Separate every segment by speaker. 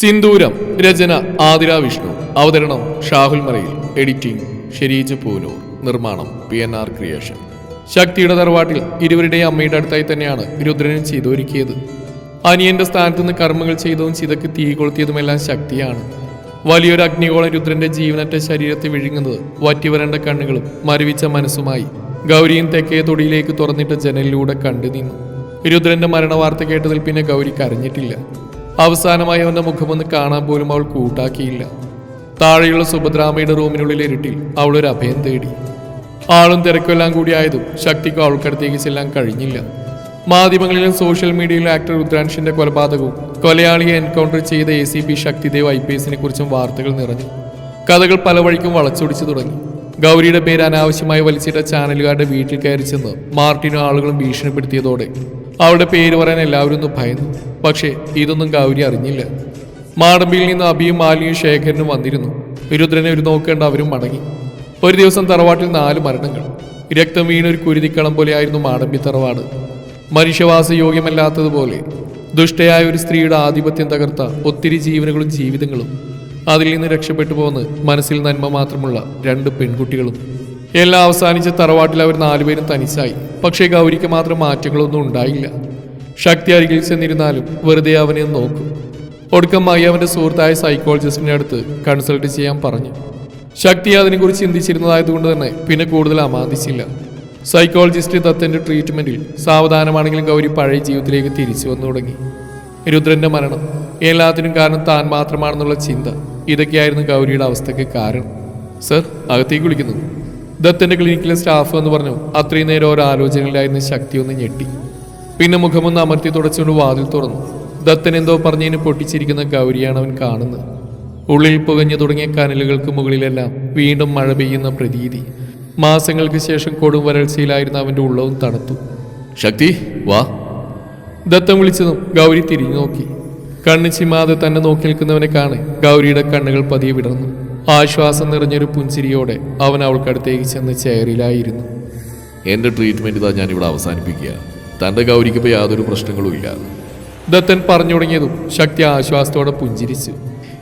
Speaker 1: സിന്ദൂരം രചന ആതിര വിഷ്ണു അവതരണം ഷാഹുൽ മറയിൽ എഡിറ്റിംഗ് ഷെരീജ് പൂനൂർ. നിർമ്മാണം P N R creation. ശക്തിയുടെ തറവാട്ടിൽ ഇരുവരുടെയും അമ്മയുടെ അടുത്തായി തന്നെയാണ് രുദ്രനും ചെയ്തൊരുക്കിയത് അനിയന്റെ സ്ഥാനത്ത് നിന്ന് കർമ്മങ്ങൾ ചെയ്തതും ചിതക്ക് തീ കൊളുത്തിയതുമെല്ലാം ശക്തിയാണ്. വലിയൊരു അഗ്നികോളം രുദ്രന്റെ ജീവനറ്റ ശരീരത്തെ വിഴുങ്ങുന്നത് വറ്റിവരണ്ട കണ്ണുകളും മരവിച്ച മനസ്സുമായി ഗൗരിയും തെക്കേ തൊടിയിലേക്ക് തുറന്നിട്ട ജനലിലൂടെ കണ്ടു നിന്നു. രുദ്രന്റെ മരണവാർത്ത കേട്ടതിൽ പിന്നെ ഗൗരി കരഞ്ഞിട്ടില്ല. അവസാനമായി അവന്റെ മുഖമൊന്ന് കാണാൻ പോലും അവൾ കൂട്ടാക്കിയില്ല. താഴെയുള്ള സുഭദ്രാമയുടെ റൂമിനുള്ളിൽ ഇരുട്ടിൽ അവൾ ഒരു അഭയം തേടി. ആളും തിരക്കുമെല്ലാം കൂടിയായതും ശക്തിക്കും അവൾക്കടുത്തേക്ക് ചെല്ലാൻ കഴിഞ്ഞില്ല. മാധ്യമങ്ങളിലും സോഷ്യൽ മീഡിയയിലും ആക്ടർ രുദ്രാൻഷിന്റെ കൊലപാതകവും കൊലയാളിയെ എൻകൗണ്ടർ ചെയ്ത A C P Shaktidev I P എസിനെ കുറിച്ചും വാർത്തകൾ നിറഞ്ഞു. കഥകൾ പല വഴിക്കും വളച്ചൊടിച്ചു തുടങ്ങി. ഗൗരിയുടെ പേര് അനാവശ്യമായി വലിച്ചിട്ട ചാനലുകാരുടെ വീട്ടിൽ കയറി ചെന്ന് മാർട്ടിനും ആളുകളും ഭീഷണിപ്പെടുത്തിയതോടെ അവളുടെ പേര് പറയാൻ എല്ലാവരും ഒന്ന് ഭയന്നു. പക്ഷേ ഇതൊന്നും ഗൗരി അറിഞ്ഞില്ല. മാടമ്പിയിൽ നിന്ന് അബിയും മാലിയും ശേഖരനും വന്നിരുന്നു. രുദ്രനെ ഒരു നോക്കേണ്ട അവരും മടങ്ങി. ഒരു ദിവസം തറവാട്ടിൽ നാല് മരണങ്ങൾ. രക്തം വീണൊരു കുരുതിക്കളം പോലെയായിരുന്നു മാടമ്പി തറവാട്. മനുഷ്യവാസ യോഗ്യമല്ലാത്തതുപോലെ ദുഷ്ടയായ ഒരു സ്ത്രീയുടെ ആധിപത്യം തകർത്ത ഒത്തിരി ജീവനുകളും ജീവിതങ്ങളും അതിൽ നിന്ന് രക്ഷപ്പെട്ടു പോകുന്ന മനസ്സിൽ നന്മ മാത്രമുള്ള രണ്ട് പെൺകുട്ടികളും. എല്ലാം അവസാനിച്ച തറവാട്ടിൽ അവർ നാലുപേരും തനിച്ചായി. പക്ഷേ ഗൗരിക്ക് മാത്രം മാറ്റങ്ങളൊന്നും ഉണ്ടായില്ല. ശക്തി അരികിൽ ചെന്നിരുന്നാലും വെറുതെ അവനെ നോക്കും. ഒടുക്കമായി അവന്റെ സുഹൃത്തായ സൈക്കോളജിസ്റ്റിന്റെ അടുത്ത് കൺസൾട്ട് ചെയ്യാൻ പറഞ്ഞു. ശക്തി അതിനെക്കുറിച്ച് ചിന്തിച്ചിരുന്നതായതുകൊണ്ട് തന്നെ പിന്നെ കൂടുതൽ അമാന്തിച്ചില്ല. സൈക്കോളജിസ്റ്റ് ദത്തന്റെ ട്രീറ്റ്മെന്റിൽ സാവധാനമാണെങ്കിലും ഗൗരി പഴയ ജീവിതത്തിലേക്ക് തിരിച്ചു വന്നു തുടങ്ങി. രുദ്രന്റെ മരണം എല്ലാത്തിനും കാരണം താൻ മാത്രമാണെന്നുള്ള ചിന്ത ഇതൊക്കെയായിരുന്നു ഗൗരിയുടെ അവസ്ഥയ്ക്ക് കാരണം. സർ അകത്തേക്ക് വിളിക്കുന്നു. ദത്തന്റെ ക്ലിനിക്കിലെ സ്റ്റാഫ് എന്ന് പറഞ്ഞു അത്രയും നേരം ഓരോ ആലോചനകളിലായിരുന്ന ശക്തി ഒന്ന് ഞെട്ടി. പിന്നെ മുഖമൊന്ന് അമർത്തി തുടച്ചുകൊണ്ട് വാതിൽ തുറന്നു. ദത്തൻ എന്തോ പറഞ്ഞതിന് പൊട്ടിച്ചിരിക്കുന്ന ഗൗരിയാണ് അവൻ കാണുന്നത്. ഉള്ളിൽ പുകഞ്ഞു തുടങ്ങിയ കനലുകൾക്ക് മുകളിലെല്ലാം വീണ്ടും മഴ പെയ്യുന്ന പ്രതീതി. മാസങ്ങൾക്ക് ശേഷം കൊടും വരൾച്ചയിലായിരുന്ന അവന്റെ ഉള്ളവും തണുത്തു. ശക്തി വാ. ദത്തം വിളിച്ചതും ഗൗരി തിരിഞ്ഞു നോക്കി. കണ്ണ് ചിമാതെ തന്നെ നോക്കി നിൽക്കുന്നവനെ കാണെ ഗൗരിയുടെ കണ്ണുകൾ പതിയെ വിടർന്നു. ആശ്വാസം നിറഞ്ഞൊരു പുഞ്ചിരിയോടെ അവൻ അവൾക്കടുത്തേക്ക് ചെന്ന് ചെയറിലായിരുന്നു.
Speaker 2: എന്റെ ട്രീറ്റ്മെന്റ് ഇതാ ഞാൻ ഇവിടെ അവസാനിപ്പിക്കുക. തന്റെ ഗൗരിക്ക് ഇപ്പൊ യാതൊരു പ്രശ്നങ്ങളും ഇല്ല.
Speaker 1: ദത്തൻ പറഞ്ഞു തുടങ്ങിയതും ശക്തി ആശ്വാസത്തോടെ പുഞ്ചിരിച്ചു.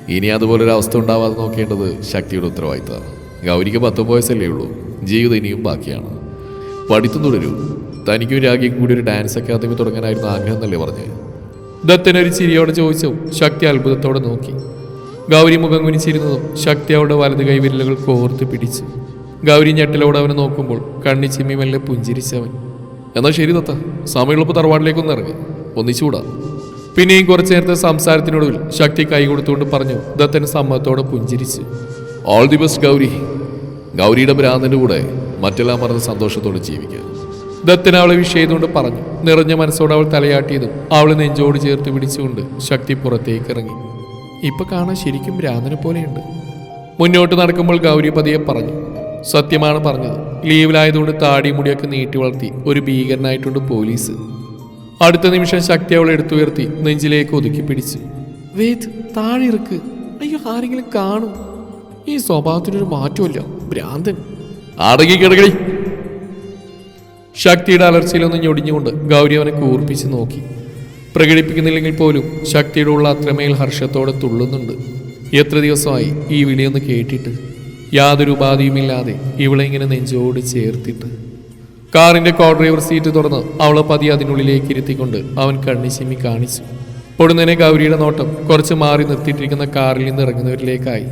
Speaker 2: ഇനി അതുപോലൊരു അവസ്ഥ ഉണ്ടാവാതെ നോക്കേണ്ടത് ശക്തിയുടെ ഉത്തരവാദിത്തമാണ് ഗൗരിക്ക് പത്ത് വയസ്സല്ലേ ഉള്ളൂ. ജീവിതം ഇനിയും ബാക്കിയാണ്. പഠിത്തം തുടരൂ. തനിക്കും രാഗിക്കും കൂടി ഒരു ഡാൻസ് അക്കാദമി തുടങ്ങാനായിരുന്നു ആഗ്രഹം എന്നല്ലേ പറഞ്ഞത്
Speaker 1: ദത്തൻ ഒരു ചിരിയോടെ ചോദിച്ചു. ശക്തി അത്ഭുതത്തോടെ നോക്കി. ഗൗരി മുഖം കുനിച്ചിരുന്നതും ശക്തി അവളുടെ വലത് കൈവിരലുകൾ കോർത്ത് പിടിച്ചു. ഗൗരി ഞെട്ടലോടെ അവനെ നോക്കുമ്പോൾ കണ്ണി ചിമ്മി മെല്ലെ പുഞ്ചിരിച്ചവൻ.
Speaker 2: എന്നാൽ ശരി തത്ത സമയമുള്ളപ്പോൾ തറവാട്ടിലേക്കൊന്ന് ഇറങ്ങി. ഒന്നിച്ചുകൂടാ
Speaker 1: പിന്നെയും കുറച്ചു നേരത്തെ സംസാരത്തിനൊടുവിൽ ശക്തി കൈ കൊടുത്തുകൊണ്ട് പറഞ്ഞു ദത്തൻ സമ്മതത്തോടെ പുഞ്ചിരിച്ച്.
Speaker 2: All the best Gauri. ഗൗരിയുടെ ഭ്രാന്തിന്റെ കൂടെ മറ്റെല്ലാം മറന്ന് സന്തോഷത്തോടെ ജീവിക്കുക
Speaker 1: ദത്തൻ അവളെ വിഷയതുകൊണ്ട് പറഞ്ഞു. നിറഞ്ഞ മനസ്സോടെ അവൾ തലയാട്ടിയതും അവളെ നെഞ്ചോട് ചേർത്ത് പിടിച്ചുകൊണ്ട് ശക്തി പുറത്തേക്ക് ഇറങ്ങി. ഇപ്പൊ കാണാൻ ശരിക്കും ഭ്രാന്തനെ പോലെയുണ്ട്. മുന്നോട്ട് നടക്കുമ്പോൾ ഗൗരി പതിയെ പറഞ്ഞു സത്യമാണ് പറഞ്ഞത്. ലീവിലായതുകൊണ്ട് താടി മുടിയൊക്കെ നീട്ടി വളർത്തി ഒരു ഭീകരനായിട്ടുണ്ട് പോലീസ്. അടുത്ത നിമിഷം ശക്തി അവളെ എടുത്തുയർത്തി നെഞ്ചിലേക്ക് ഒതുക്കി പിടിച്ചു വേദ് താഴെ ഇറക്ക്. അയ്യോ ആരെങ്കിലും കാണും. ഈ സ്വഭാവത്തിനൊരു മാറ്റമില്ല ഭ്രാന്തൻ.
Speaker 2: അടങ്ങി
Speaker 1: ശക്തിയുടെ അലർച്ചയിലൊന്ന് ഞൊടിഞ്ഞുകൊണ്ട് ഗൗരി അവനെ കൂർപ്പിച്ച് നോക്കി. പ്രകടിപ്പിക്കുന്നില്ലെങ്കിൽ പോലും ശക്തിയുടെ ഉള്ള അത്രമേൽ ഹർഷത്തോടെ തുള്ളുന്നുണ്ട്. എത്ര ദിവസമായി ഈ വിളിയൊന്ന് കേട്ടിട്ട്? യാതൊരു ഉപാധിയുമില്ലാതെ ഇവളെ ഇങ്ങനെ നെഞ്ചോട് ചേർത്തിട്ട്. കാറിന്റെ കോ ഡ്രൈവർ സീറ്റ് തുറന്ന് അവളെ പതി അതിനുള്ളിലേക്ക് ഇരുത്തിക്കൊണ്ട് അവൻ കണ്ണിശിമി കാണിച്ചു. പൊടുന്നനെ ഗൗരിയുടെ നോട്ടം കുറച്ച് മാറി നിർത്തിയിട്ടിരിക്കുന്ന കാറിൽ നിന്ന് ഇറങ്ങുന്നവരിലേക്കായി.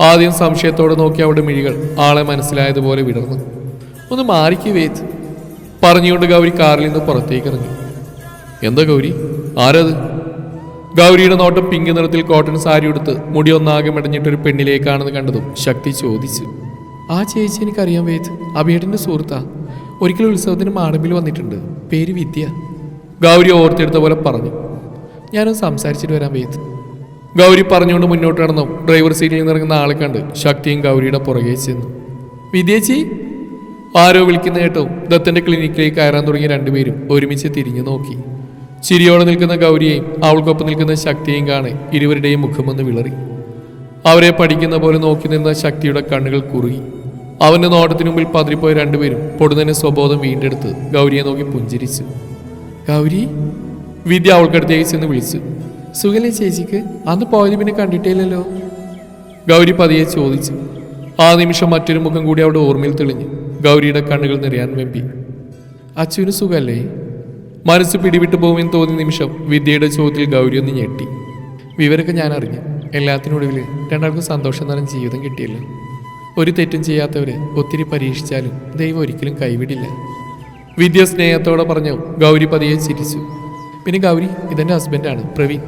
Speaker 1: ആദ്യം സംശയത്തോടെ നോക്കി അവളുടെ മിഴികൾ ആളെ മനസ്സിലായതുപോലെ വിടർന്നു. ഒന്ന് മാറിക്ക് വേത്ത് പറഞ്ഞുകൊണ്ട് ഗൗരി കാറിൽ നിന്ന് പുറത്തേക്ക് ഇറങ്ങി എന്താ ഗൗരി? ആരത്? ഗൗരിയുടെ നോട്ടം പിങ്ക് നിറത്തിൽ കോട്ടൺ സാരി ഉടുത്ത് മുടി ഒന്നാകെ മെടഞ്ഞിട്ടൊരു പെണ്ണിലേക്കാണെന്ന് കണ്ടതും ശക്തി ചോദിച്ചു. ആ ചേച്ചി എനിക്കറിയാൻ വേദ്. അബിയേട്ടന്റെ സുഹൃത്താ. ഒരിക്കലും ഉത്സവത്തിന് മാടമ്പിൽ വന്നിട്ടുണ്ട്. പേര് വിദ്യ. ഗൗരി ഓർത്തെടുത്ത പോലെ പറഞ്ഞു. ഞാനൊന്ന് സംസാരിച്ചിട്ട് വരാൻ വേദ്. ഗൗരി പറഞ്ഞുകൊണ്ട് മുന്നോട്ട് നടന്നു. ഡ്രൈവർ സീറ്റിൽ നിന്ന് ഇറങ്ങുന്ന ആളെ കണ്ട് ശക്തിയും ഗൗരിയുടെ പുറകെ ചെന്നു. വിദ്യേച്ചി ആരോ വിളിക്കുന്ന കേട്ടോ. ദത്തന്റെ ക്ലിനിക്കിലേക്ക് കയറാൻ തുടങ്ങിയ രണ്ടുപേരും ഒരുമിച്ച് തിരിഞ്ഞു നോക്കി. ചിരിയോടെ നിൽക്കുന്ന ഗൗരിയെയും അവൾക്കൊപ്പം നിൽക്കുന്ന ശക്തിയെയും കാണെ ഇരുവരുടെയും മുഖമൊന്ന് വിളറി. അവരെ പഠിക്കുന്ന പോലെ നോക്കി നിന്ന ശക്തിയുടെ കണ്ണുകൾ കുറുകി. അവന്റെ നോട്ടത്തിനു മുമ്പിൽ പതിരിപ്പോയ രണ്ടുപേരും പൊടുന്നനെ സ്വബോധം വീണ്ടെടുത്ത് ഗൗരിയെ നോക്കി പുഞ്ചിരിച്ചു. ഗൗരി വിദ്യ അവൾക്കടുത്തേക്ക് ചെന്ന് വിളിച്ചു. സുഖല്ലേ ചേച്ചിക്ക്? അന്ന് പോയത് പിന്നെ കണ്ടിട്ടില്ലല്ലോ ഗൗരി പതിയെ ചോദിച്ചു. ആ നിമിഷം മറ്റൊരു മുഖം കൂടി അവിടെ ഓർമ്മയിൽ തെളിഞ്ഞു. ഗൗരിയുടെ കണ്ണുകൾ നിറയാൻ വെമ്പി. അച്ഛന് സുഖല്ലേ? മനസ്സ് പിടിവിട്ടു പോകുമെന്ന് തോന്നിയ നിമിഷം വിദ്യയുടെ ചോദ്യത്തിൽ ഗൗരി ഒന്ന് ഞെട്ടി. വിവരമൊക്കെ ഞാൻ അറിഞ്ഞു. എല്ലാത്തിനൊടുവിൽ രണ്ടാൾക്കും സന്തോഷം നിറഞ്ഞ ജീവിതം കിട്ടിയില്ല. ഒരു തെറ്റും ചെയ്യാത്തവർ ഒത്തിരി പരീക്ഷിച്ചാലും ദൈവം ഒരിക്കലും കൈവിടില്ല. വിദ്യ സ്നേഹത്തോടെ പറഞ്ഞു ഗൗരി പതിയെ ചിരിച്ചു. പിന്നെ ഗൗരി ഇതെന്റെ ഹസ്ബൻഡാണ് പ്രവീൺ.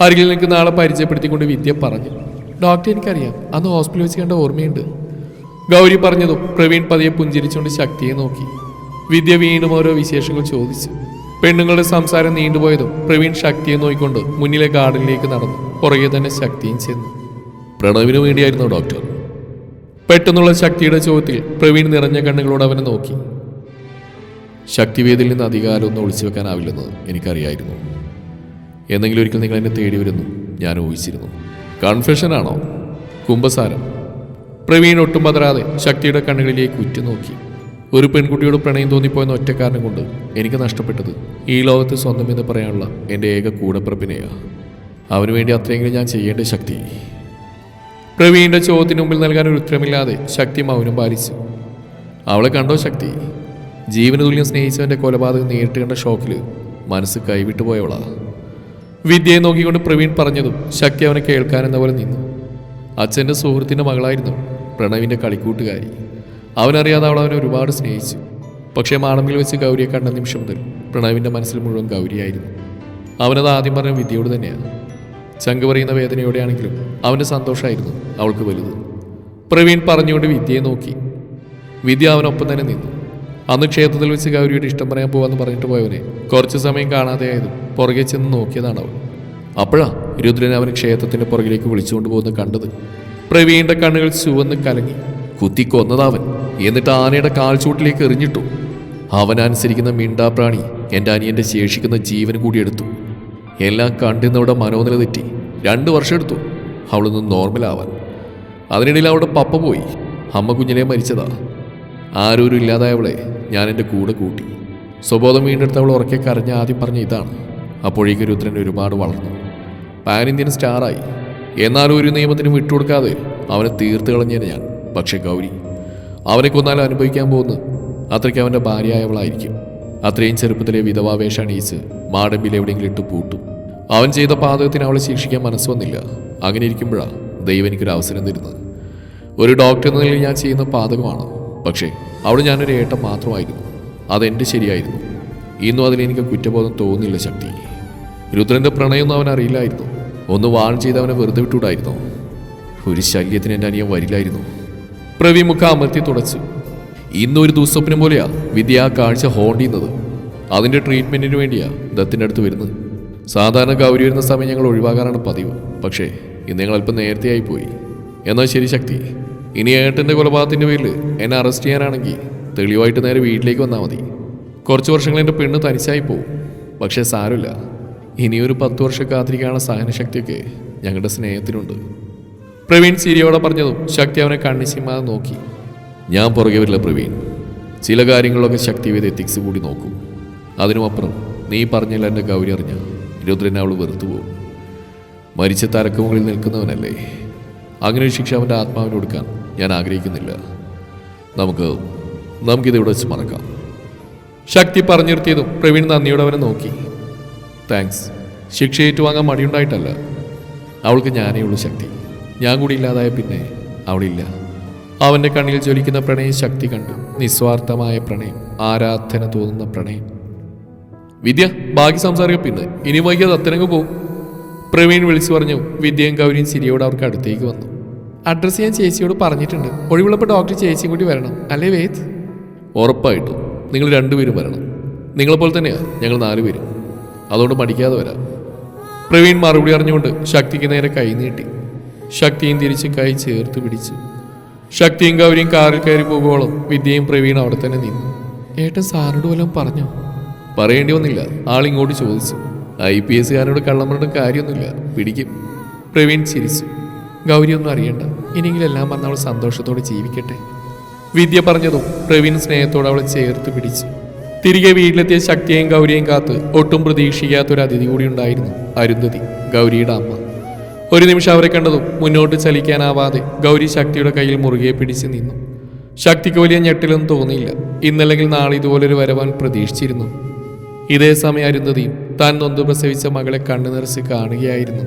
Speaker 1: അരികിൽ നിൽക്കുന്ന നാളെ പരിചയപ്പെടുത്തിക്കൊണ്ട് വിദ്യ പറഞ്ഞു. ഡോക്ടർ എനിക്കറിയാം അന്ന് ഹോസ്പിറ്റലിൽ വെച്ച് കണ്ട ഓർമ്മയുണ്ട്. ഗൗരി പറഞ്ഞതും പ്രവീൺ പതിയെ പുഞ്ചിരിച്ചുകൊണ്ട് ശക്തിയെ നോക്കി. വിദ്യ വീണ്ടും ഓരോ വിശേഷങ്ങൾ ചോദിച്ചു. പെണ്ണുങ്ങളുടെ സംസാരം നീണ്ടുപോയതും പ്രവീൺ ശക്തിയെ നോയിക്കൊണ്ട് മുന്നിലെ ഗാർഡനിലേക്ക് നടന്നു. പുറകെ തന്നെ ശക്തിയും ചെന്നു.
Speaker 2: പ്രണവിന് വേണ്ടിയായിരുന്നു ഡോക്ടർ.
Speaker 1: പെട്ടെന്നുള്ള ശക്തിയുടെ ചോദ്യത്തിൽ പ്രവീൺ നിറഞ്ഞ കണ്ണുകളോട് അവനെ നോക്കി.
Speaker 2: ശക്തിവേദിയിൽ നിന്ന് അധികാരം ഒന്നും ഒളിച്ചു വെക്കാനാവില്ലെന്ന് എനിക്കറിയായിരുന്നു. എന്നെങ്കിലും ഒരിക്കൽ നിങ്ങൾ എന്നെ തേടി വരുന്നു. ഞാൻ ഊഹിച്ചിരുന്നു. കൺഫെഷനാണോ
Speaker 1: കുംഭസാരം പ്രവീൺ ഒട്ടും പതരാതെ ശക്തിയുടെ കണ്ണുകളിലേക്ക് ഉറ്റുനോക്കി. ഒരു പെൺകുട്ടിയോട് പ്രണയം തോന്നിപ്പോയെന്ന ഒറ്റ കാരണം കൊണ്ട് എനിക്ക് നഷ്ടപ്പെട്ടത് ഈ ലോകത്ത് സ്വന്തം എന്ന് പറയാനുള്ള എന്റെ ഏക കൂടപ്രഭിനെയാ
Speaker 2: അവന് വേണ്ടി അത്രയെങ്കിലും ഞാൻ ചെയ്യേണ്ട ശക്തി.
Speaker 1: പ്രവീണിന്റെ ചോദ്യത്തിന് മുമ്പിൽ നൽകാൻ ഒരു ഉത്തരമില്ലാതെ ശക്തി മൗനം പാലിച്ചു.
Speaker 2: അവളെ കണ്ടോ ശക്തി? ജീവന തുല്യം സ്നേഹിച്ചവന്റെ കൊലപാതകം നേരിട്ട് കണ്ട ഷോക്കിൽ മനസ്സ് കൈവിട്ടു പോയവളാ.
Speaker 1: വിദ്യയെ നോക്കിക്കൊണ്ട് പ്രവീൺ പറഞ്ഞതും ശക്തി അവനെ കേൾക്കാനെന്ന പോലെ നിന്നു. അച്ഛന്റെ സുഹൃത്തിന്റെ മകളായിരുന്നു പ്രണവിന്റെ കളിക്കൂട്ടുകാരി. അവനറിയാതെ അവൾ അവനെ ഒരുപാട് സ്നേഹിച്ചു. പക്ഷേ മാണമ്പിൽ വെച്ച് ഗൗരിയെ കണ്ട നിമിഷം മുതൽ പ്രണവിന്റെ മനസ്സിൽ മുഴുവൻ ഗൗരിയായിരുന്നു. അവനത് ആദ്യം പറഞ്ഞ വിദ്യയോട് തന്നെയാണ്. ചങ്ക് പറയുന്ന വേദനയോടെയാണെങ്കിലും അവന്റെ സന്തോഷമായിരുന്നു അവൾക്ക് വലുത്. പ്രവീൺ പറഞ്ഞുകൊണ്ട് വിദ്യയെ നോക്കി. വിദ്യ അവനൊപ്പം തന്നെ നിന്നു. അന്ന് ക്ഷേത്രത്തിൽ വെച്ച് ഗൗരിയുടെ ഇഷ്ടം പറയാൻ പോവാന്ന് പറഞ്ഞിട്ട് പോയവനെ കുറച്ച് സമയം കാണാതെയായതും പുറകെ ചെന്ന് നോക്കിയതാണ് അവൾ. അപ്പോഴാ രുദ്രൻ അവൻ ക്ഷേത്രത്തിന്റെ പുറകിലേക്ക് വിളിച്ചുകൊണ്ട് പോകുന്നത് കണ്ടത്. പ്രവീണിന്റെ കണ്ണുകൾ ചുവന്ന് കലങ്ങി. കുത്തി കൊന്നതാവൻ എന്നിട്ട് ആനയുടെ കാൽച്ചൂട്ടിലേക്ക് എറിഞ്ഞിട്ടു. അവനനുസരിക്കുന്ന മിണ്ടാപ്രാണി എന്റെ അനിയന്റെ ശേഷിക്കുന്ന ജീവൻ കൂടി എടുത്തു. എല്ലാം കണ്ടിന്നവിടെ മനോനില തെറ്റി. രണ്ട് വർഷം എടുത്തു അവളൊന്ന് നോർമലാവാൻ. അതിനിടയിൽ അവളുടെ പപ്പ പോയി. അമ്മ കുഞ്ഞിനെ മരിച്ചതാ. ആരൂരും ഇല്ലാതായവളെ ഞാൻ എന്റെ കൂടെ കൂട്ടി. സ്വബോധം വീണ്ടെടുത്ത് അവൾ ഉറക്കെ കരഞ്ഞ ആദ്യം പറഞ്ഞ ഇതാണ്. അപ്പോഴേക്കും രുദ്രൻ ഒരുപാട് വളർന്നു. പാൻ ഇന്ത്യൻ സ്റ്റാറായി. എന്നാലും ഒരു നിയമത്തിനും വിട്ടുകൊടുക്കാതെ അവനെ തീർത്ത് കളഞ്ഞേനെ ഞാൻ. പക്ഷേ ഗൗരി അവനെ കൊന്നാൽ അനുഭവിക്കാൻ പോകുന്നു. അത്രയ്ക്ക് അവന്റെ ഭാര്യയായവളായിരിക്കും. അത്രയും ചെറുപ്പത്തിലെ വിധവാവേഷ അണിയിച്ച് മാടമ്പിൽ എവിടെയെങ്കിലും ഇട്ട് പൂട്ടും. അവൻ ചെയ്ത പാതകത്തിന് അവളെ ശിക്ഷിക്കാൻ മനസ്സ് വന്നില്ല. അങ്ങനെ ഇരിക്കുമ്പോഴാണ് ദൈവം എനിക്കൊരു അവസരം തരുന്നത്. ഒരു ഡോക്ടർ എന്ന നിലയിൽ ഞാൻ ചെയ്യുന്ന പാതകമാണ്. പക്ഷേ അവിടെ ഞാനൊരു ഏട്ടം മാത്രമായിരുന്നു. അതെന്റെ ശരിയായിരുന്നു. ഇന്നും അതിലെനിക്ക് കുറ്റബോധം തോന്നില്ല ശക്തി. രുദ്രന്റെ പ്രണയമൊന്നും അവൻ അറിയില്ലായിരുന്നു. ഒന്ന് വാൺ ചെയ്ത് അവനെ വെറുതെ വിട്ടുകൂടായിരുന്നു? ഒരു ശല്യത്തിന് എന്റെ അനിയൻ വരില്ലായിരുന്നു? പ്രവി തുടച്ചു. ഇന്നൊരു ദുസ്വപ്നം പോലെയാ വിദ്യ ആ കാഴ്ച ഹോണ്ടിയുന്നത്. അതിന്റെ ട്രീറ്റ്മെന്റിന് വേണ്ടിയാ ദത്തിന്റെ അടുത്ത് വരുന്നത്. സാധാരണ ഗൗരി വരുന്ന സമയം ഞങ്ങൾ ഒഴിവാക്കാനാണ് പതിവ്. പക്ഷേ ഇന്ന് ഞങ്ങൾ അല്പം നേരത്തെയായി പോയി. എന്നാൽ ശരി ശക്തി. ഇനി ഏട്ടന്റെ കൊലപാതകത്തിന്റെ പേരിൽ എന്നെ അറസ്റ്റ് ചെയ്യാനാണെങ്കിൽ തെളിവായിട്ട് നേരെ വീട്ടിലേക്ക് വന്നാൽ മതി. കുറച്ച് വർഷങ്ങൾ എന്റെ പെണ്ണ് തനിച്ചായി പോവും. പക്ഷേ സാരമില്ല. ഇനിയൊരു പത്ത് വർഷം കാത്തിരിക്കാനുള്ള സഹനശക്തിയൊക്കെ ഞങ്ങളുടെ സ്നേഹത്തിനുണ്ട്. പ്രവീൺ സിരിയോടെ പറഞ്ഞതും ശക്തി അവനെ കണ്ണിശിമാതെ നോക്കി. ഞാൻ പുറകെ വരില്ല പ്രവീൺ. ചില കാര്യങ്ങളൊക്കെ ശക്തി വിധ എത്തിക്സ് കൂടി നോക്കും. അതിനുമപ്പുറം നീ പറഞ്ഞില്ല എന്റെ ഗൗരി അറിഞ്ഞ രുദ്രനെ അവൾ വെറുത്തു പോകും. മരിച്ച തരക്കുമുകളിൽ നിൽക്കുന്നവനല്ലേ. അങ്ങനെ ഒരു ശിക്ഷ അവന്റെ ആത്മാവിന് കൊടുക്കാൻ ഞാൻ ആഗ്രഹിക്കുന്നില്ല. നമുക്ക് നമുക്കിതിവിടെ വെച്ച് മറക്കാം. ശക്തി പറഞ്ഞു നിർത്തിയതും പ്രവീൺ നന്ദിയോടെ അവനെ നോക്കി. താങ്ക്സ് ശിക്ഷ ഏറ്റുവാങ്ങാൻ മടിയുണ്ടായിട്ടല്ല. അവൾക്ക് ഞാനേ ഉള്ളൂ ശക്തി. ഞാൻ കൂടി ഇല്ലാതായ പിന്നെ അവളില്ല. അവന്റെ കണ്ണിൽ ജ്വലിക്കുന്ന പ്രണയ ശക്തി കണ്ടു. നിസ്വാർത്ഥമായ പ്രണയം ആരാധന തോന്നുന്ന പ്രണയം. വിദ്യ ബാക്കി സംസാരിക്കുക പിന്നെ. ഇനി വൈകിയത് അത്തരങ്ങ് പോകും പ്രവീൺ വിളിച്ചു പറഞ്ഞു വിദ്യയും ഗൗരിയും സിരിയോട് അവർക്ക് അടുത്തേക്ക് വന്നു. അഡ്രസ്സ് ഞാൻ ചേച്ചിയോട് പറഞ്ഞിട്ടുണ്ട്. ഒഴിവുള്ളപ്പോൾ ഡോക്ടർ ചേച്ചിയും കൂടി വരണം. അല്ലേ വേദ്? ഉറപ്പായിട്ടും. നിങ്ങൾ രണ്ടുപേരും വരണം. നിങ്ങളെപ്പോലെ തന്നെയാണ് ഞങ്ങൾ നാലുപേരും അതുകൊണ്ട് മടിക്കാതെ വരാം. പ്രവീൺ മറുപടി അറിഞ്ഞുകൊണ്ട് ശക്തിക്ക് നേരെ കൈ നീട്ടി. ശക്തിയും തിരിച്ച് കൈ ചേർത്ത് പിടിച്ചു. ശക്തിയും ഗൗരിയും കാറിൽ കയറി പോകുവോളം വിദ്യയും പ്രവീൺ അവിടെ തന്നെ നിന്നു. ഏട്ടൻ സാറിനോട് വല്ലതും പറഞ്ഞോ? പറയേണ്ടി വന്നില്ല. ആളിങ്ങോട്ട് ചോദിച്ചു. ഐ പി എസ്സുകാരോട് കള്ളം പറഞ്ഞിട്ട് കാര്യമൊന്നുമില്ല. പിടിക്കും. പ്രവീൺ ചിരിച്ചു. ഗൗരി ഒന്നും അറിയണ്ട. ഇനിയെങ്കിലും എല്ലാം അവൾ സന്തോഷത്തോടെ ജീവിക്കട്ടെ. വിദ്യ പറഞ്ഞതും പ്രവീൺ സ്നേഹത്തോടെ അവളെ ചേർത്ത് പിടിച്ചു. തിരികെ വീട്ടിലെത്തിയ ശക്തിയെയും ഗൗരിയെയും കാത്ത് ഒട്ടും പ്രതീക്ഷിക്കാത്തൊരു അതിഥി കൂടി ഉണ്ടായിരുന്നു അരുന്ധതി ഗൗരിയുടെ അമ്മ. ഒരു നിമിഷം അവരെ കണ്ടതും മുന്നോട്ട് ചലിക്കാനാവാതെ ഗൗരി ശക്തിയുടെ കയ്യിൽ മുറുകെ പിടിച്ച് നിന്നു. ശക്തിക്ക് വലിയ ഞെട്ടിലൊന്നും തോന്നിയില്ല. ഇന്നല്ലെങ്കിൽ നാളെ ഇതുപോലൊരു വരവാൻ പ്രതീക്ഷിച്ചിരുന്നു. ഇതേ സമയം അരുന്ധതിയും താൻ നൊന്തു പ്രസവിച്ച മകളെ കണ്ണു നിറച്ച് കാണുകയായിരുന്നു.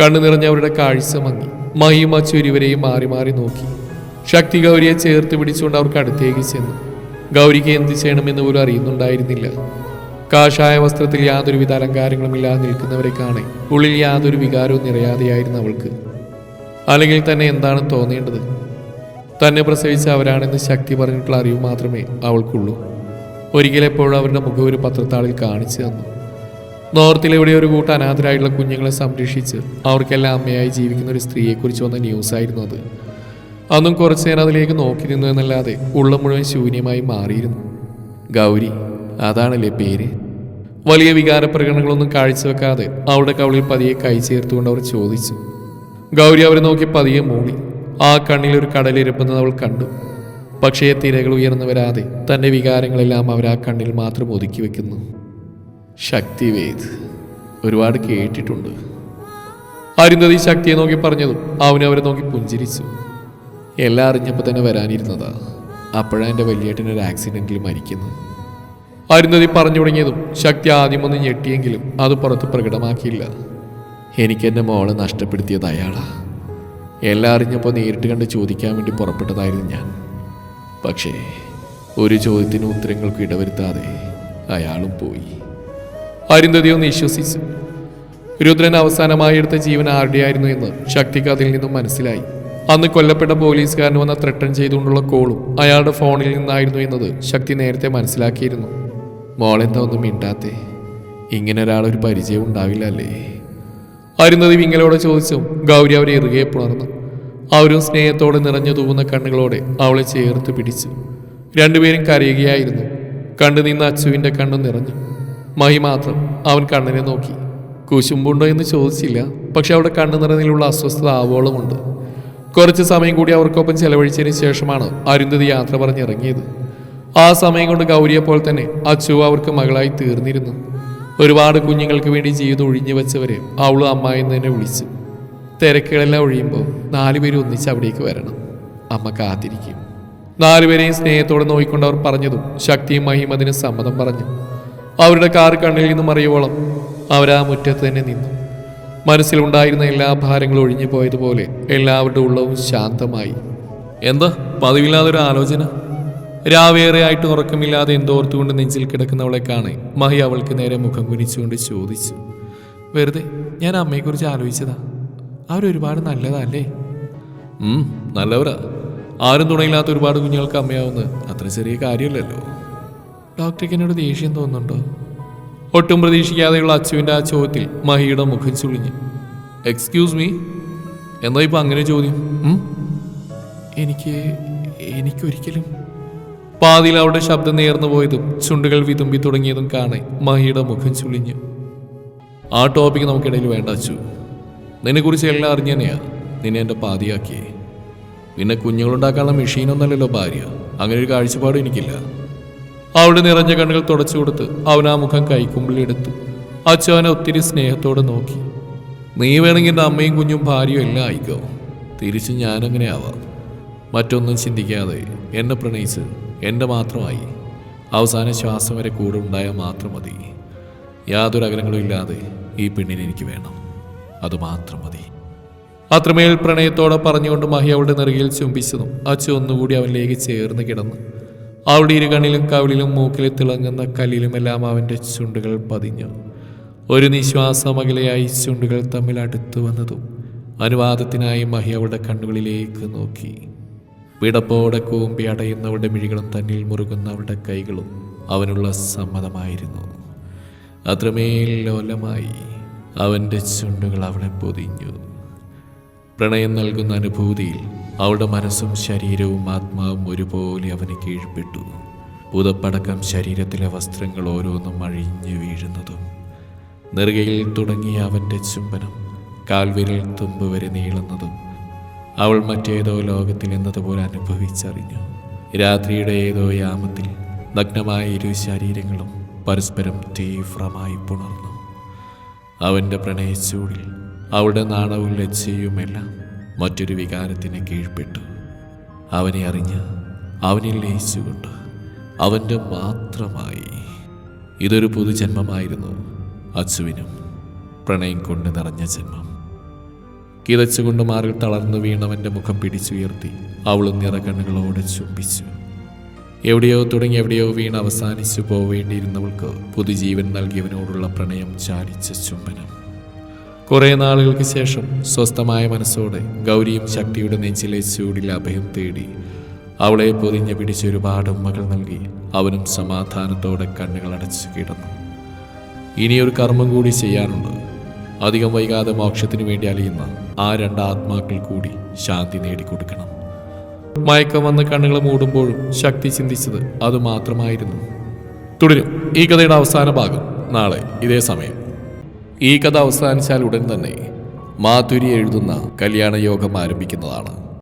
Speaker 1: കണ്ണു നിറഞ്ഞ അവരുടെ കാഴ്ച മങ്ങി. മഹിയും അച്ചു ഇരുവരെയും മാറി മാറി നോക്കി. ശക്തി ഗൗരിയെ ചേർത്ത് പിടിച്ചുകൊണ്ട് അവർക്ക് അടുത്തേക്ക് ചെന്നു. ഗൗരിക്ക് എന്ത് ചെയ്യണമെന്ന് പോലും അറിയുന്നുണ്ടായിരുന്നില്ല. കാഷായ വസ്ത്രത്തിൽ യാതൊരുവിധ അലങ്കാരങ്ങളും ഇല്ലാതെ നിൽക്കുന്നവരെ കാണെ. ഉള്ളിൽ യാതൊരു വികാരവും നിറയാതെയായിരുന്നു അവൾക്ക്. അല്ലെങ്കിൽ തന്നെ എന്താണ് തോന്നേണ്ടത്? തന്നെ പ്രസവിച്ച അവരാണെന്ന് ശക്തി പറഞ്ഞിട്ടുള്ള അറിവ് മാത്രമേ അവൾക്കുള്ളൂ. ഒരിക്കലെപ്പോഴും അവരുടെ മുഖം ഒരു പത്രത്താളിൽ കാണിച്ചു തന്നു. നോർത്തിൽ എവിടെ ഒരു കൂട്ടം അനാഥരായിട്ടുള്ള കുഞ്ഞുങ്ങളെ സംരക്ഷിച്ച് അവർക്കെല്ലാം അമ്മയായി ജീവിക്കുന്ന ഒരു സ്ത്രീയെക്കുറിച്ച് വന്ന ന്യൂസായിരുന്നു അത്. അന്നും കുറച്ചു നേരം അതിലേക്ക് നോക്കി നിന്നു എന്നല്ലാതെ ഉള്ള മുഴുവൻ ശൂന്യമായി മാറിയിരുന്നു. ഗൗരി അതാണല്ലേ പേര്? വലിയ വികാരപ്രകടനങ്ങളൊന്നും കാഴ്ചവെക്കാതെ അവളുടെ കവളിൽ പതിയെ കൈ ചേർത്തുകൊണ്ട് അവർ ചോദിച്ചു. ഗൗരി അവരെ നോക്കി പതിയെ മൂളി. ആ കണ്ണിൽ ഒരു കടലിരപ്പുന്നത് അവൾ കണ്ടു. പക്ഷേ തിരകൾ ഉയർന്നു വരാതെ തന്റെ വികാരങ്ങളെല്ലാം അവർ ആ കണ്ണിൽ മാത്രം ഒതുക്കി വെക്കുന്നു. ശക്തിവേദ് ഒരുപാട് കേട്ടിട്ടുണ്ട്. അരുന്ധതി ശക്തിയെ നോക്കി പറഞ്ഞതും അവനെ അവരെ നോക്കി പുഞ്ചിരിച്ചു. എല്ലാം അറിഞ്ഞപ്പോൾ തന്നെ വരാനിരുന്നതാ. അപ്പോഴാണ് എന്റെ വലിയേട്ടനൊരു ആക്സിഡന്റിൽ മരിക്കുന്നത് അരുന്ധതി പറഞ്ഞു തുടങ്ങിയതും. ശക്തി ആദ്യമൊന്ന് ഞെട്ടിയെങ്കിലും അത് പുറത്ത് പ്രകടമാക്കിയില്ല. എനിക്ക് എന്റെ മോളെ നഷ്ടപ്പെടുത്തിയത് അയാളാ. എല്ലാം അറിഞ്ഞപ്പോൾ നേരിട്ട് കണ്ട് ചോദിക്കാൻ വേണ്ടി പുറപ്പെട്ടതായിരുന്നു ഞാൻ. പക്ഷേ ഒരു ചോദ്യത്തിന് ഉത്തരങ്ങൾക്ക് ഇടവരുത്താതെ അയാളും പോയി. അരുന്ധതി ഒന്ന് വിശ്വസിച്ചു. രുദ്രൻ അവസാനമായി എടുത്ത ജീവൻ ആരുടെയായിരുന്നു എന്ന് ശക്തിക്ക് അതിൽ നിന്നും മനസ്സിലായി. അന്ന് കൊല്ലപ്പെട്ട പോലീസുകാരൻ വന്ന ത്രട്ടൺ ചെയ്തുകൊണ്ടുള്ള കോളും അയാളുടെ ഫോണിൽ നിന്നായിരുന്നു എന്നത് ശക്തി നേരത്തെ മനസ്സിലാക്കിയിരുന്നു. മോളെന്താ ഒന്നും മിണ്ടാത്തേ? ഇങ്ങനെ ഒരാളൊരു പരിചയം ഉണ്ടാവില്ല അല്ലേ? അരുന്നതി വിങ്ങലോടെ ചോദിച്ചു ഗൗരി അവരെ ഇറുകെ പുണർന്നു. അവരും സ്നേഹത്തോടെ നിറഞ്ഞു തൂവുന്ന കണ്ണുകളോടെ അവളെ ചേർത്ത് പിടിച്ചു. രണ്ടുപേരും കരയുകയായിരുന്നു. കണ്ടു നിന്ന അച്ചുവിന്റെ കണ്ണു നിറഞ്ഞു. മഹി മാത്രം അവൻ കണ്ണിനെ നോക്കി. കുശുമ്പുണ്ടോ എന്ന് ചോദിച്ചില്ല. പക്ഷെ അവിടെ കണ്ണു നിറഞ്ഞിലുള്ള അസ്വസ്ഥത ആവോളമുണ്ട്. കുറച്ച് സമയം കൂടി അവർക്കൊപ്പം ചെലവഴിച്ചതിന് ശേഷമാണ് അരുന്ധതി യാത്ര പറഞ്ഞിറങ്ങിയത്. ആ സമയം കൊണ്ട് ഗൗരിയെ തന്നെ അച്ചു അവർക്ക് മകളായി തീർന്നിരുന്നു. ഒരുപാട് കുഞ്ഞുങ്ങൾക്ക് വേണ്ടി ജീവിതം ഒഴിഞ്ഞു വെച്ചവരെ അവളും അമ്മായി എന്ന് തന്നെ വിളിച്ചു. തിരക്കുകളെല്ലാം ഒഴിയുമ്പോൾ നാലുപേരും ഒന്നിച്ച് അവിടേക്ക് വരണം. അമ്മ കാത്തിരിക്കും. നാലുപേരെയും സ്നേഹത്തോടെ നോക്കിക്കൊണ്ട് അവർ പറഞ്ഞതും ശക്തിയും അതിന് സമ്മതം പറഞ്ഞു. അവരുടെ കാർ കണ്ണിൽ നിന്നും അറിയുവോളം അവരാ മുറ്റത്ത് തന്നെ നിന്നു. മനസ്സിലുണ്ടായിരുന്ന എല്ലാ ഭാരങ്ങളും ഒഴിഞ്ഞു പോയതുപോലെ എല്ലാവരുടെ ഉള്ളവും ശാന്തമായി. എന്താ? പതിവില്ലാതൊരു ആലോചന? രാവേറെയായിട്ട് ഉറക്കമില്ലാതെ എന്തോർത്തുകൊണ്ട് നെഞ്ചിൽ കിടക്കുന്നവളെ കാണെ മഹി അവൾക്ക് നേരെ മുഖം കുനിച്ചുകൊണ്ട് ചോദിച്ചു വെറുതെ ഞാൻ അമ്മയെക്കുറിച്ച് ആലോചിച്ചതാ. അവരൊരുപാട് നല്ലതല്ലേ? നല്ലവരാ. ആരും തുണയില്ലാത്ത ഒരുപാട് കുഞ്ഞുങ്ങൾക്ക് അമ്മയാവുന്നത് അത്ര ചെറിയ കാര്യമല്ലല്ലോ. ഡോക്ടർക്ക് എന്നോട് ദേഷ്യം തോന്നുന്നുണ്ടോ? ഒട്ടും പ്രതീക്ഷിക്കാതെയുള്ള അച്ചുവിന്റെ ആ ചോദ്യത്തിൽ മഹിയുടെ മുഖം ചുളിഞ്ഞു. എക്സ്ക്യൂസ് മീ എന്താ ഇപ്പം അങ്ങനെ ചോദ്യം? എനിക്ക് എനിക്കൊരിക്കലും പാതിയിൽ അവളുടെ ശബ്ദം നേർന്നു പോയതും ചുണ്ടുകൾ വിതുമ്പി തുടങ്ങിയതും കാണെ മഹിയുടെ മുഖം ചുളിഞ്ഞു. ആ ടോപ്പിക്ക് നമുക്കിടയിൽ വേണ്ട അച്ചു. നിന്നെക്കുറിച്ച് എല്ലാം അറിഞ്ഞനെയാ നിന്നെ എന്റെ പാതിയാക്കിയേ. പിന്നെ കുഞ്ഞുങ്ങളുണ്ടാക്കാനുള്ള മെഷീനൊന്നല്ലല്ലോ ഭാര്യ. അങ്ങനെ ഒരു കാഴ്ചപ്പാട് എനിക്കില്ല. അവളുടെ നിറഞ്ഞ കണ്ണുകൾ തുടച്ചു കൊടുത്ത് അവൻ ആ മുഖം കൈക്കുമ്പിളിലെടുത്തു അച്ചു അവനെ ഒത്തിരി സ്നേഹത്തോടെ നോക്കി. നീ വേണമെങ്കിൽ എന്റെ അമ്മയും കുഞ്ഞും ഭാര്യയും എല്ലാം ആയിക്കോ. തിരിച്ച് ഞാനങ്ങനെ ആവാം മറ്റൊന്നും ചിന്തിക്കാതെ എന്നെ പ്രണയിച്ച് എന്റെ മാത്രമായി. അവസാന ശ്വാസം വരെ കൂടെ ഉണ്ടായാൽ മാത്രം മതി. യാതൊരു അകലങ്ങളും ഇല്ലാതെ ഈ പെണ്ണിനെ എനിക്ക് വേണം. അത് മാത്രം മതി. അത്രമേൽ പ്രണയത്തോടെ പറഞ്ഞുകൊണ്ട് മഹി അവളുടെ നെറുകയിൽ ചുംബിച്ചതും അച്ചു ഒന്നുകൂടി അവനിലേക്ക് ചേർന്ന് കിടന്നു. അവളുടെ ഇരുകണ്ണിലും കവിളിലും മൂക്കിലെ തിളങ്ങുന്ന കല്ലിലുമെല്ലാം അവന്റെ ചുണ്ടുകൾ പതിഞ്ഞു. ഒരു നിശ്വാസം അകലെയായി ചുണ്ടുകൾ തമ്മിൽ അടുത്തു വന്നതും അനുവാദത്തിനായി മഹി അവളുടെ കണ്ണുകളിലേക്ക് നോക്കി. പിടപ്പോടെ കൂമ്പി അടയുന്നവളുടെ മിഴികളും തന്നിൽ മുറുകുന്ന അവളുടെ കൈകളും അവനുള്ള സമ്മതമായിരുന്നു. അത്രമേൽ ലോലമായി അവന്റെ ചുണ്ടുകൾ അവളെ പൊതിഞ്ഞു. പ്രണയം നൽകുന്ന അനുഭൂതിയിൽ അവളുടെ മനസ്സും ശരീരവും ആത്മാവും ഒരുപോലെ അവന് കീഴ്പ്പെട്ടു. പുതപ്പടക്കം ശരീരത്തിലെ വസ്ത്രങ്ങൾ ഓരോന്നും അഴിഞ്ഞു വീഴുന്നതും നെറുകയിൽ തുടങ്ങിയ അവന്റെ ചുംബനം കാൽവിരൽ തുമ്പ് വരെ നീളുന്നതും അവൾ മറ്റേതോ ലോകത്തിൽ എന്നതുപോലെ അനുഭവിച്ചറിഞ്ഞു. രാത്രിയുടെ ഏതോ യാമത്തിൽ നഗ്നമായ ഇരു ശരീരങ്ങളും പരസ്പരം തീവ്രമായി പുണർന്നു.
Speaker 2: അവന്റെ പ്രണയച്ചൂടിൽ അവളുടെ നാണവും ലജ്ജയുമെല്ലാം മറ്റൊരു വികാരത്തിന് കീഴ്പ്പെട്ടു. അവനെ അറിഞ്ഞ് അവനിൽ ലയിച്ചുകൊണ്ട് അവന്റെ മാത്രമായി. ഇതൊരു പുതുജന്മമായിരുന്നു. അച്ചുവിനും പ്രണയം കൊണ്ട് നിറഞ്ഞ ജന്മം. കിതച്ചുകൊണ്ട് മാറിൽ തളർന്നു വീണവന്റെ മുഖം പിടിച്ചുയർത്തി അവളും നിറകണ്ണുകളോടെ ചുംബിച്ചു. എവിടെയോ തുടങ്ങി എവിടെയോ വീണ് അവസാനിച്ചു പോവേണ്ടിയിരുന്നവൾക്ക് പുതുജീവൻ നൽകിയവനോടുള്ള പ്രണയം ചാടിച്ച ചുംബനം. കുറേ നാളുകൾക്ക് ശേഷം സ്വസ്ഥമായ മനസ്സോടെ ഗൗരിയും ശക്തിയുടെ നെഞ്ചിലെ ചൂടിൽ അഭയം തേടി അവളെ പൊതിഞ്ഞ് പിടിച്ച് ഒരുപാട് ഉമ്മകൾ നൽകി അവനും സമാധാനത്തോടെ കണ്ണുകൾ അടച്ചു കിടന്നു. ഇനിയൊരു കർമ്മം കൂടി ചെയ്യാനുണ്ട്. അധികം വൈകാതെ മോക്ഷത്തിനു വേണ്ടി അലിയുന്ന ആ രണ്ട് ആത്മാക്കൾ കൂടി ശാന്തി നേടിക്കൊടുക്കണം. മയക്കം വന്ന് കണ്ണുകൾ മൂടുമ്പോഴും ശക്തി ചിന്തിച്ചത് അത് മാത്രമായിരുന്നു. തുടരും. ഈ കഥയുടെ അവസാന ഭാഗം നാളെ ഇതേ സമയം. ഈ കഥ അവസാനിച്ചാൽ ഉടൻ തന്നെ മാധുരി എഴുതുന്ന കല്യാണ യോഗം ആരംഭിക്കുന്നതാണ്.